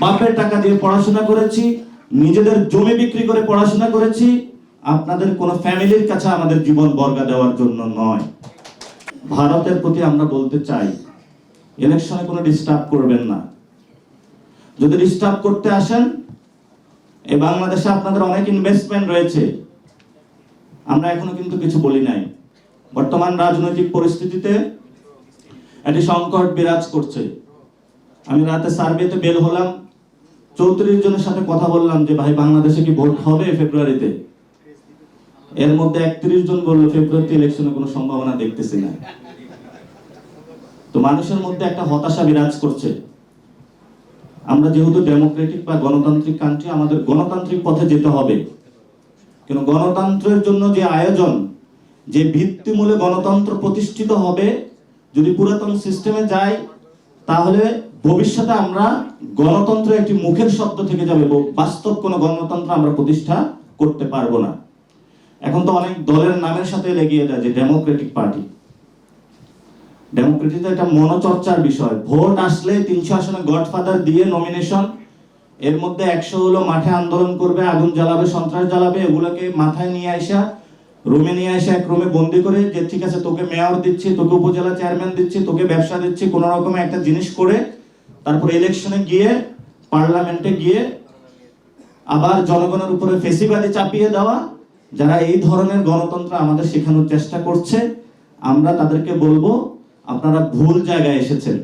বাপের টাকা দিয়ে পড়াশোনা করেছি, নিজেদের জমি বিক্রি করে পড়াশোনা করেছি, আপনাদের কোনো ফ্যামিলির কাছে আমাদের জীবন বর্গা দেওয়ার জন্য নয়। ভারতের প্রতি আমরা বলতে চাই ইলেকশনে কোনো ডিস্টার্ব করবেন না। যদি ডিস্টার্ব করতে আসেন এই বাংলাদেশে আপনাদের অনেক ইনভেস্টমেন্ট রয়েছে। আমরা এখনও কিন্তু কিছু বলি নাই। বর্তমান রাজনৈতিক পরিস্থিতিতে একটি সংকট বিরাজ করছে। আমি রাতে সার্ভেতে বের হলাম। চৌত্রিশ জনের সাথে কথা বললাম যে, ভাই, বাংলাদেশে কি ভোট হবে ফেব্রুয়ারিতে? এর মধ্যে একত্রিশ জন বলল, ফেব্রুয়ারিতে ইলেকশনে কোনো সম্ভাবনা দেখতেছি না। তো মানুষের মধ্যে একটা হতাশা বিরাজ করছে। আমরা যেহেতু ডেমোক্রেটিক বা গণতান্ত্রিক কান্ট্রি আমাদের গণতান্ত্রিক পথে যেতে হবে। কিন্তু গণতন্ত্রের জন্য যে আয়োজন, যে ভিত্তিমূলে গণতন্ত্র প্রতিষ্ঠিত হবে, যদি পুরাতন সিস্টেমে যাই তাহলে ভবিষ্যতে আমরা গণতন্ত্র একটি মুখের শব্দ থেকে যাবে বাস্তব কোনো গণতন্ত্র আমরা প্রতিষ্ঠা করতে পারব না। এখন তো অনেক দলের নামের সাথে লেগে যায় যে ডেমোক্রেটিক পার্টি ডেমোক্রেটিক একটা মনোচর্চার বিষয়। ভোট আসলে তিনশো আসনে গডফাদার দিয়ে নমিনেশন এর মধ্যে একশো হলো মাঠে আন্দোলন করবে, আগুন জ্বালাবে, সন্ত্রাস জ্বালাবে, এগুলোকে মাথায় নিয়ে আসা রুমে নিয়ে আসা এক রুমে বন্দি করে যে ঠিক আছে তোকে মেয়র দিচ্ছি, তোকে উপজেলা চেয়ারম্যান দিচ্ছি, তোকে ব্যবসা দিচ্ছি, কোন রকমে একটা জিনিস করে তারপর ইলেকশনে গিয়ে পার্লামেন্টে গিয়ে আবার জনগণের উপরে ফেসিবাদী চাপিয়ে দেওয়া যারা এই ধরনের গণতন্ত্র আমাদের শেখানোর চেষ্টা করছে আমরা তাদেরকে বলব আপনারা ভুল জায়গায় এসেছেন।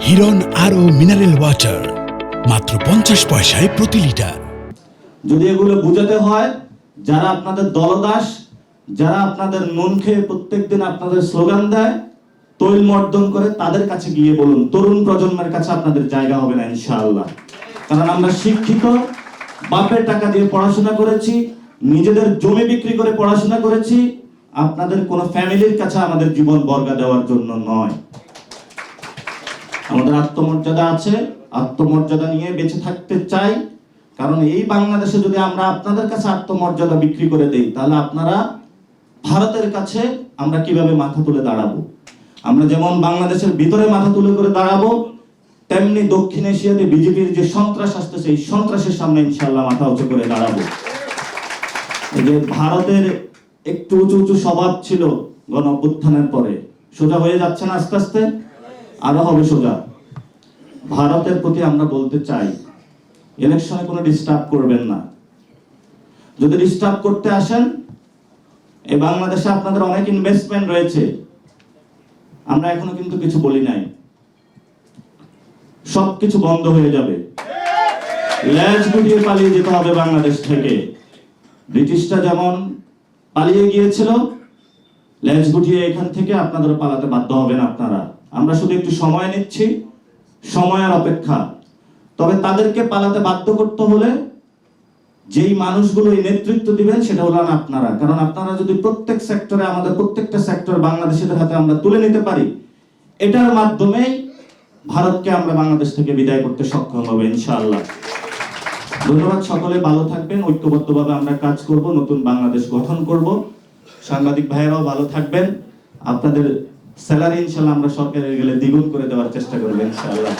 হিরন আরও মিনারেল ওয়াটার মাত্র পঞ্চাশ পয়সায় প্রতি লিটার। যদি এগুলো বুঝাতে হয় যারা আপনাদের দলদাস যারা আপনাদের নুন খেয়ে প্রত্যেকদিন আপনাদের স্লোগান দেয় তৈল মর্দন করে তাদের কাছে গিয়ে বলুন, তরুণ প্রজন্মের কাছে আপনাদের জায়গা হবে না ইনশাআল্লাহ। কারণ আমরা শিক্ষিত, বাপের টাকা দিয়ে পড়াশোনা করেছি, নিজেদের জমি বিক্রি করে পড়াশোনা করেছি, আপনাদের কোনো ফ্যামিলির কাছে আমাদের জীবন বর্গা দেওয়ার জন্য নয়। আমাদের আত্মমর্যাদা আছে, আত্মমর্যাদা নিয়ে বেঁচে থাকতে চাই। কারণ এই বাংলাদেশে যদি আমরা আপনাদের কাছে আত্মমর্যাদা বিক্রি করে দেই, তাহলে আপনারা ভারতের কাছে আমরা কীভাবে মাথা তুলে দাঁড়াবো? আমরা যেমন বাংলাদেশের ভিতরে মাথা তুলে করে দাঁড়াবো, তেমনি দক্ষিণ এশিয়াতে বিজেপির যে সন্ত্রাস আসতেছে এই সন্ত্রাসের সামনে ইনশাল্লাহ মাথা উঁচু করে দাঁড়াবো। যে ভারতের একটু উঁচু উঁচু স্বভাব ছিল গণ অভ্যুত্থানের পরে, সোজা হয়ে যাচ্ছে না আস্তে আস্তে? আরও হবে সোজা। ভারতের প্রতি আমরা বলতে চাই, ইলেকশনে কোনো ডিস্টার্ব করবেন না। যদি ডিস্টার্ব করতে আসেন, এই বাংলাদেশে আপনাদের অনেক ইনভেস্টমেন্ট রয়েছে। আমরা এখনও কিন্তু কিছু বলি নাই। সবকিছু বন্ধ হয়ে যাবে। ল্যাজ গুটিয়ে পালিয়ে যেতে হবে বাংলাদেশ থেকে। ব্রিটিশরা যেমন পালিয়ে গিয়েছিল, ল্যাজ গুটিয়ে এখান থেকে আপনাদের পালাতে বাধ্য হবেন আপনারা। আমরা শুধু একটু সময় নিচ্ছি, সময়ের অপেক্ষা। তবে তাদেরকে পালাতে বাধ্য করতে হলে যেই মানুষগুলো এই নেতৃত্ব দিবেন সেটা হলেন আপনারা। কারণ আপনারা যদি প্রত্যেক সেক্টরে আমাদের প্রত্যেকটা সেক্টর বাংলাদেশের হাতে আমরা তুলে নিতে পারি, এটার মাধ্যমেই ভারতকে আমরা বাংলাদেশ থেকে বিদায় করতে সক্ষম হবে, ইনশাআল্লাহ। ধন্যবাদ সকলে, ভালো থাকবেন, ঐক্যবদ্ধভাবে আমরা কাজ করব, নতুন বাংলাদেশ গঠন করব। সাংবাদিক ভাইয়েরাও ভালো থাকবেন। আপনাদের স্যালারি ইনশাল্লাহ আমরা সরকারের গেলে দ্বিগুণ করে দেওয়ার চেষ্টা করব, ইনশাআল্লাহ।